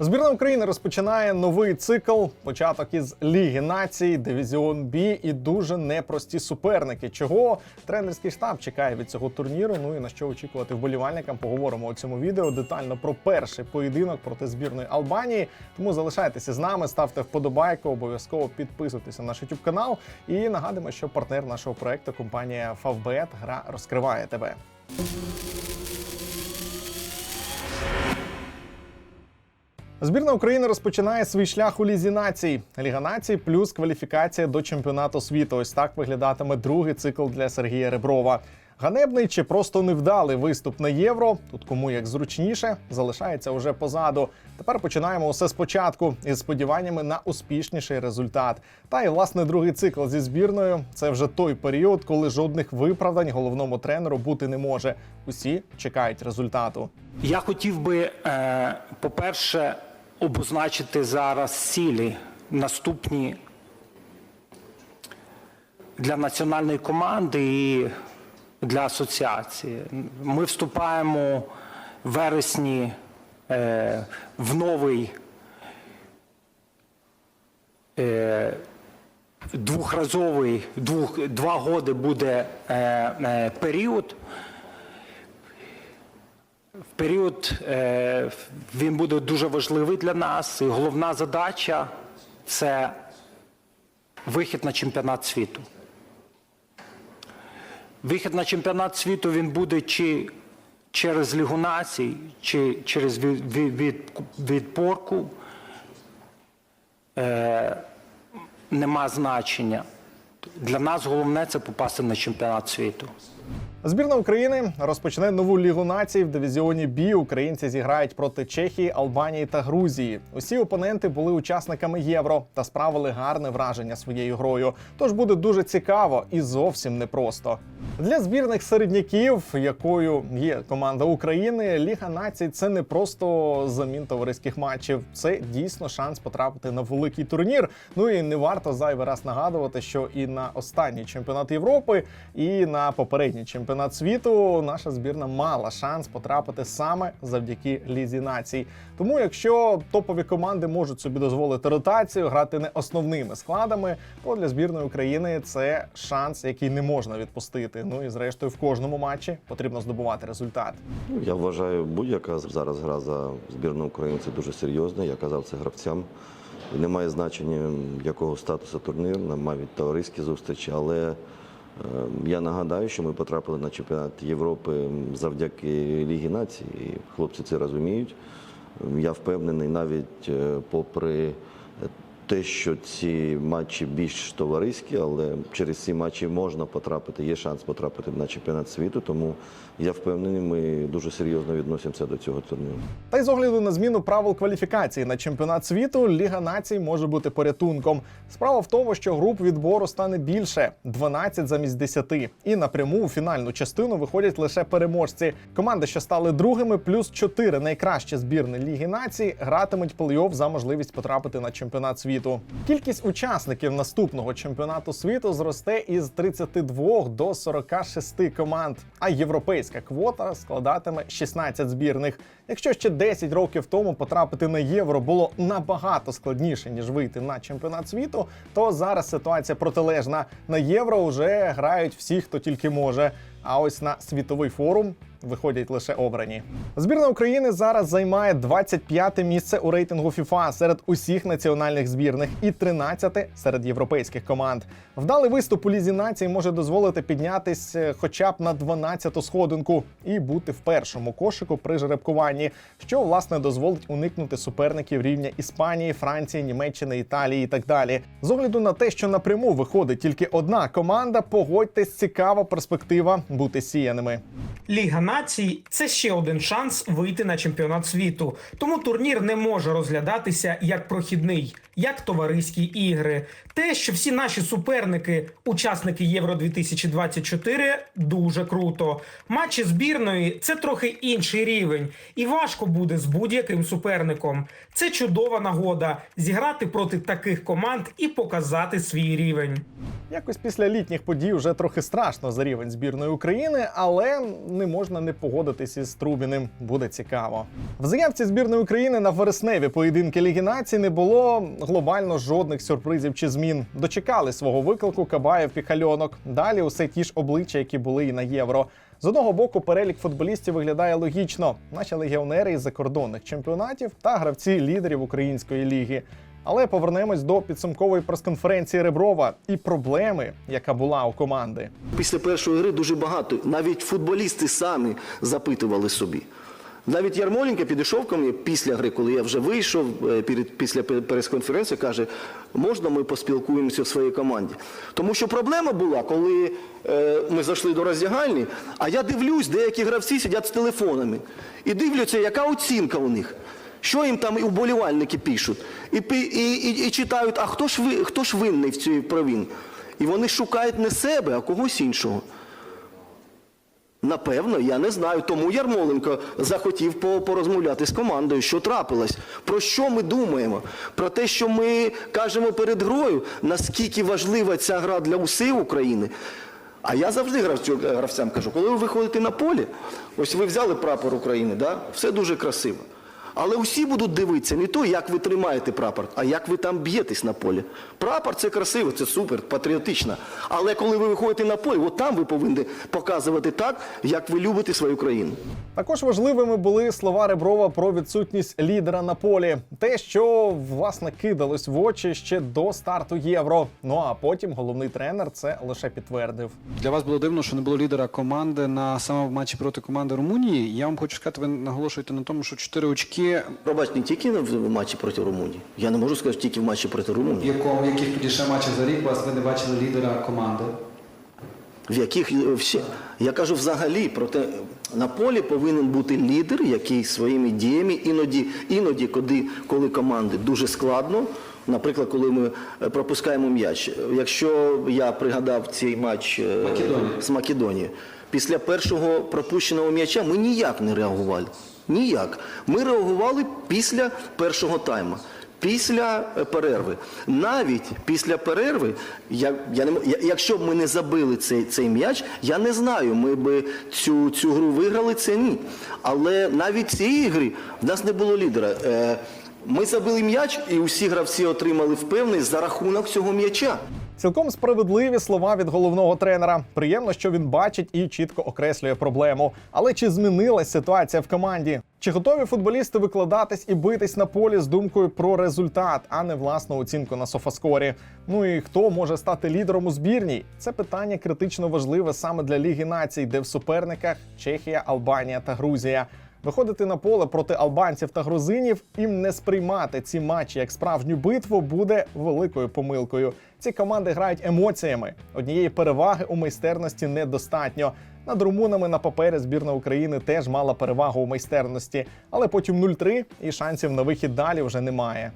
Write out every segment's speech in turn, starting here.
Збірна України розпочинає новий цикл. Початок із Ліги націй, дивізіон Бі і дуже непрості суперники. Чого тренерський штаб чекає від цього турніру? Ну і на що очікувати вболівальникам? Поговоримо у цьому відео детально про перший поєдинок проти збірної Албанії. Тому залишайтеся з нами, ставте вподобайку, обов'язково підписуйтесь на наш YouTube канал. І нагадуємо, що партнер нашого проекту компанія Favbet гра розкриває тебе. Збірна України розпочинає свій шлях у лізі націй. Ліга націй плюс кваліфікація до чемпіонату світу. Ось так виглядатиме другий цикл для Сергія Реброва. Ганебний чи просто невдалий виступ на євро. Тут кому як зручніше залишається уже позаду. Тепер починаємо усе спочатку із сподіваннями на успішніший результат. Та й власне другий цикл зі збірною це вже той період, коли жодних виправдань головному тренеру бути не може. Усі чекають результату. Я хотів би, е, по-перше, обозначити зараз цілі наступні для національної команди і для асоціації. Ми вступаємо в вересні е, в новий е, двохразовий, двох, два годи буде е, е, період. Період е, він буде дуже важливий для нас. І головна задача це вихід на чемпіонат світу. Вихід на чемпіонат світу він буде чи через Лігу націй, чи через від, від, від, відборку. Е, нема значення. Для нас головне це попасти на чемпіонат світу. Збірна України розпочне нову лігу націй в дивізіоні Бі. Українці зіграють проти Чехії, Албанії та Грузії. Усі опоненти були учасниками євро та справили гарне враження своєю грою. Тож буде дуже цікаво і зовсім непросто. Для збірних середняків, якою є команда України, Ліга націй це не просто замін товариських матчів. Це дійсно шанс потрапити на великий турнір. Ну і не варто зайвий раз нагадувати, що і на останній чемпіонат Європи, і на попередній чемпіонат світу наша збірна мала шанс потрапити саме завдяки лізі націй. Тому, якщо топові команди можуть собі дозволити ротацію, грати не основними складами, то для збірної України це шанс, який не можна відпустити. Ну і зрештою в кожному матчі потрібно здобувати результат. Ну, Я вважаю, будь-яка зараз гра за збірну України це дуже серйозна. Я казав це гравцям. Немає значення, якого статусу турнір, навіть товариські зустрічі. Але я нагадаю, що ми потрапили на чемпіонат Європи завдяки Лігі націй. І хлопці це розуміють. Я впевнений, навіть попри попри те, що ці матчі більш товариські, але через ці матчі можна потрапити, є шанс потрапити на чемпіонат світу. Тому я впевнений, ми дуже серйозно відносимося до цього турніру. Та й з огляду на зміну правил кваліфікації на чемпіонат світу, Ліга націй може бути порятунком. Справа в тому, що груп відбору стане більше 12 замість 10. І напряму у фінальну частину виходять лише переможці. Команди, що стали другими, плюс 4 найкращі збірні Ліги націй, гратимуть плей-офф за можливість потрапити на чемпіонат світу. Кількість учасників наступного чемпіонату світу зросте із 32 до 46 команд, а європейська квота складатиме 16 збірних. Якщо ще 10 років тому потрапити на євро було набагато складніше ніж вийти на чемпіонат світу, то зараз ситуація протилежна. На євро вже грають всі, хто тільки може. А ось на світовий форум виходять лише обрані. Збірна України зараз займає 25-те місце у рейтингу FIFA серед усіх національних збірних і 13-те серед європейських команд. Вдалий виступ у лізі націй може дозволити піднятись е, хоча б на 12-ту сходинку і бути в першому кошику при жеребкуванні, що власне дозволить уникнути суперників рівня Іспанії, Франції, Німеччини, Італії і так далі. З огляду на те, що напряму виходить тільки одна команда, погодьтесь, цікава перспектива бути сіяними. Ліга націй це ще один шанс вийти на чемпіонат світу. Тому турнір не може розглядатися як прохідний. як товариські ігри. Те, що всі наші суперники, учасники Євро 2024, дуже круто. Матчі збірної це трохи інший рівень, і важко буде з будь-яким суперником. Це чудова нагода зіграти проти таких команд і показати свій рівень. Якось після літніх подій вже трохи страшно за рівень збірної України, але не можна не погодитись із Трубіним. Буде цікаво. В заявці збірної України на вересневі поєдинки Ліги Націй не було глобально жодних сюрпризів чи змін. Дочекали свого виклику Кабаєв Піхальонок. Далі усе ті ж обличчя, які були і на євро. З одного боку, перелік футболістів виглядає логічно: наші легіонери із закордонних чемпіонатів та гравці лідерів української ліги. Але повернемось до підсумкової прес-конференції Реброва і проблеми, яка була у команди. Після першої гри дуже багато, навіть футболісти самі запитували собі. Навіть Ярмоленко підійшов ко мені після гри, коли я вже вийшов е, після прес-конференції, каже, можна ми поспілкуємося в своїй команді. Тому що проблема була, коли е, ми зайшли до роздягальні, а я дивлюсь, деякі гравці сидять з телефонами. І дивляться, яка оцінка у них. Що їм там і вболівальники пишуть, і, і, і, і читають, а хто ж, ви, хто ж винний в цій провині? І вони шукають не себе, а когось іншого. Напевно, я не знаю. Тому Ярмоленко захотів порозмовляти з командою, що трапилось, про що ми думаємо, про те, що ми кажемо перед грою, наскільки важлива ця гра для усієї України. А я завжди гравцям кажу, коли ви виходите на поле, ось ви взяли прапор України, да? все дуже красиво. Але усі будуть дивитися не то, як ви тримаєте прапор, а як ви там б'єтесь на полі. Прапор це красиво, це супер, патріотично. Але коли ви виходите на поле, от там ви повинні показувати так, як ви любите свою країну. Також важливими були слова Реброва про відсутність лідера на полі, те, що власне кидалось в очі ще до старту євро. Ну а потім головний тренер це лише підтвердив. Для вас було дивно, що не було лідера команди на самому матчі проти команди Румунії. Я вам хочу сказати, ви наголошуєте на тому, що чотири очки. Пробач, не тільки в матчі проти Румунії. Я не можу сказати тільки в матчі проти Румунії. В якому яких тоді ще матчах за рік вас ви не бачили лідера команди? В яких е, всі. Я кажу взагалі про те, на полі повинен бути лідер, який своїми діями іноді, іноді, коли команди дуже складно. Наприклад, коли ми е, пропускаємо м'яч. Якщо я пригадав цей матч е, Македонія. з Македонією, після першого пропущеного м'яча ми ніяк не реагували. Ніяк. Ми реагували після першого тайму. Після е, перерви, навіть після перерви, я, я не, якщо б ми не забили цей, цей м'яч, я не знаю, ми б цю, цю гру виграли, це ні. Але навіть цієї гри в нас не було лідера. Е, ми забили м'яч, і усі гравці отримали впевненість за рахунок цього м'яча. Цілком справедливі слова від головного тренера. Приємно, що він бачить і чітко окреслює проблему. Але чи змінилась ситуація в команді? Чи готові футболісти викладатись і битись на полі з думкою про результат, а не власну оцінку на софаскорі? Ну і хто може стати лідером у збірній? Це питання критично важливе саме для Ліги націй, де в суперниках Чехія, Албанія та Грузія. Виходити на поле проти албанців та грузинів і не сприймати ці матчі як справжню битву буде великою помилкою. Ці команди грають емоціями. Однієї переваги у майстерності недостатньо. Над румунами на папері збірна України теж мала перевагу у майстерності, але потім 0-3 і шансів на вихід далі вже немає.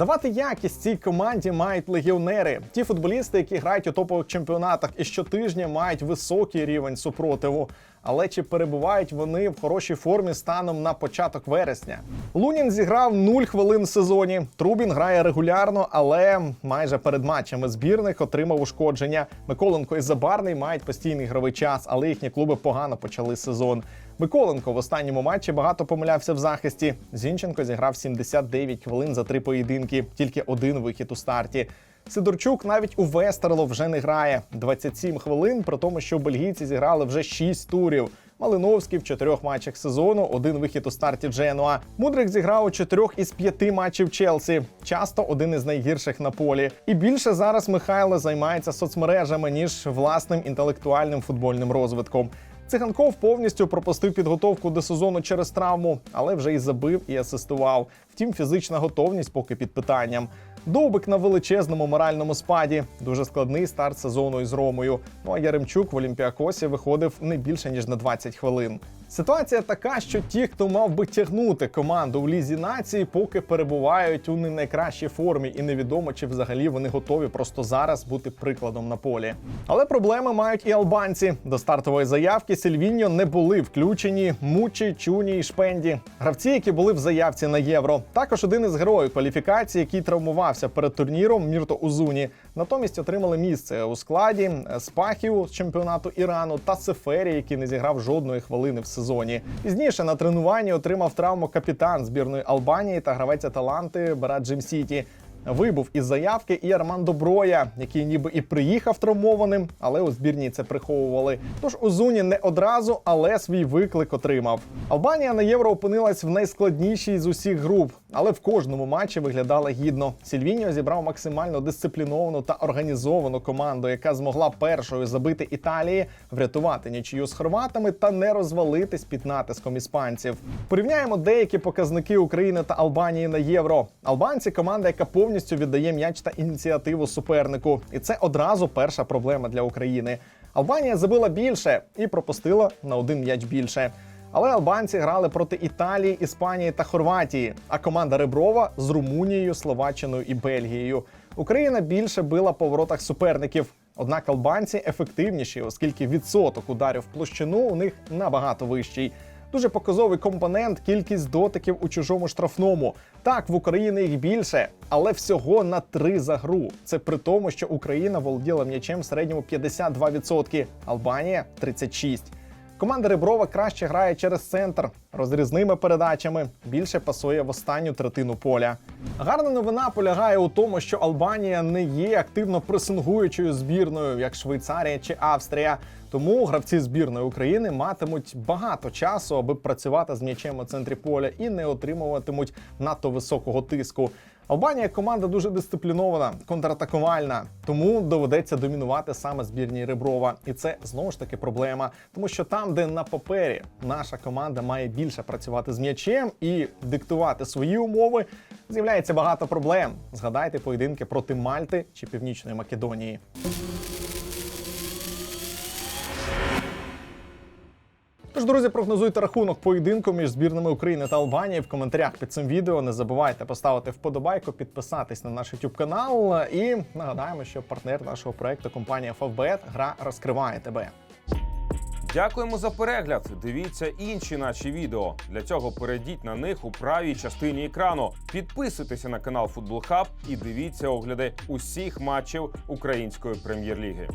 Давати якість цій команді мають легіонери. Ті футболісти, які грають у топових чемпіонатах і щотижня мають високий рівень супротиву. Але чи перебувають вони в хорошій формі станом на початок вересня? Лунін зіграв 0 хвилин в сезоні. Трубін грає регулярно, але майже перед матчами збірних отримав ушкодження. Миколенко і Забарний мають постійний ігровий час, але їхні клуби погано почали сезон. Миколенко в останньому матчі багато помилявся в захисті. Зінченко зіграв 79 хвилин за три поєдинки, тільки один вихід у старті. Сидорчук навіть у Вестерло вже не грає 27 хвилин, при тому, що бельгійці зіграли вже 6 турів. Малиновський в чотирьох матчах сезону, один вихід у старті Дженуа. Мудрик зіграв у чотирьох із п'яти матчів Челсі. Часто один із найгірших на полі. І більше зараз Михайло займається соцмережами ніж власним інтелектуальним футбольним розвитком. Циганков повністю пропустив підготовку до сезону через травму, але вже і забив і асистував. Втім, фізична готовність поки під питанням. Довбик на величезному моральному спаді. Дуже складний старт сезону із Ромою. Ну а Яремчук в Олімпіакосі виходив не більше ніж на 20 хвилин. Ситуація така, що ті, хто мав би тягнути команду в лізі нації, поки перебувають у не найкращій формі, і невідомо, чи взагалі вони готові просто зараз бути прикладом на полі. Але проблеми мають і албанці. До стартової заявки Сільвіньо не були включені Мучі, Чуні і Шпенді. Гравці, які були в заявці на євро. Також один із героїв кваліфікації, який травмувався перед турніром Мірто Узуні. Натомість отримали місце у складі е, Спахів з чемпіонату Ірану та Сефері, який не зіграв жодної хвилини в сезоні. Пізніше на тренуванні отримав травму капітан збірної Албанії та гравець Аталанти Берат Джим Сіті. Вибув із заявки і Армандо Броя, який ніби і приїхав травмованим, але у збірній це приховували. Тож Узуні не одразу, але свій виклик отримав. Албанія на євро опинилась в найскладнішій з усіх груп, але в кожному матчі виглядала гідно. Сільвіньо зібрав максимально дисципліновану та організовану команду, яка змогла першою забити Італії, врятувати нічию з хорватами та не розвалитись під натиском іспанців. Порівняємо деякі показники України та Албанії на євро. Албанці команда, яка повністю віддає м'яч та ініціативу супернику, і це одразу перша проблема для України. Албанія забила більше і пропустила на один м'яч більше. Але албанці грали проти Італії, Іспанії та Хорватії, а команда Реброва з Румунією, Словаччиною і Бельгією. Україна більше била по воротах суперників. Однак албанці ефективніші, оскільки відсоток ударів в площину у них набагато вищий. Дуже показовий компонент кількість дотиків у чужому штрафному. Так, в Україні їх більше, але всього на три за гру. Це при тому, що Україна володіла м'ячем в середньому 52%, Албанія 36%. Команда Реброва краще грає через центр розрізними передачами, більше пасує в останню третину поля. Гарна новина полягає у тому, що Албанія не є активно пресингуючою збірною, як Швейцарія чи Австрія. Тому гравці збірної України матимуть багато часу, аби працювати з м'ячем у центрі поля і не отримуватимуть надто високого тиску. Албанія команда дуже дисциплінована, контратакувальна, тому доведеться домінувати саме збірній Реброва. І це знову ж таки проблема, тому що там, де на папері наша команда має більше працювати з м'ячем і диктувати свої умови, з'являється багато проблем. Згадайте поєдинки проти Мальти чи Північної Македонії. Тож, друзі, прогнозуйте рахунок поєдинку між збірними України та Албанії в коментарях під цим відео. Не забувайте поставити вподобайку, підписатись на наш YouTube канал. І нагадаємо, що партнер нашого проекту компанія Favbet гра розкриває тебе. Дякуємо за перегляд. Дивіться інші наші відео. Для цього перейдіть на них у правій частині екрану. Підписуйтеся на канал Футбол Хаб і дивіться огляди усіх матчів української прем'єр-ліги.